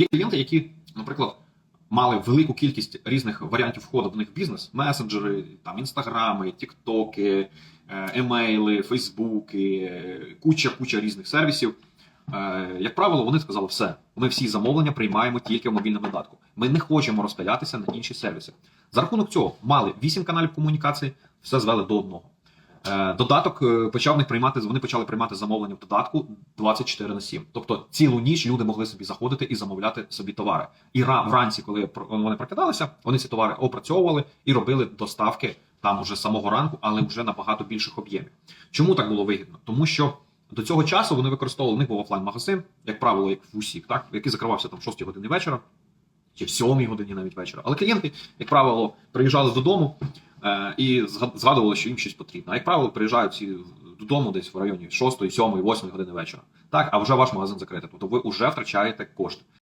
Є клієнти, які, наприклад, мали велику кількість різних варіантів входу в них в бізнес: месенджери, там інстаграми, тіктоки, е, емейли, фейсбуки, е, куча куча різних сервісів. Е, Як правило, вони сказали, все, ми всі замовлення приймаємо тільки в мобільному додатку. Ми не хочемо розпилятися на інші сервіси. За рахунок цього мали 8 каналів комунікації, все звели до одного. Е, Додаток е, почав них приймати, вони почали приймати замовлення в додатку 24 на 7. Тобто цілу ніч люди могли собі заходити і замовляти собі товари. І ра- вранці, коли вони прокидалися, вони ці товари опрацьовували і робили доставки там уже самого ранку, але вже набагато більших об'ємів. Чому так було вигідно? Тому що до цього часу вони використовували них був офлайн-магазин, як правило, як в усіх, так який закривався там в 6 годині вечора чи в 7 годині навіть вечора. Але клієнти, як правило, приїжджали додому і згадували, що їм щось потрібно. А як правило, приїжджають всі додому десь в районі 6, 7, 8 години вечора. Так, а вже ваш магазин закритий. Тобто ви вже втрачаєте кошти.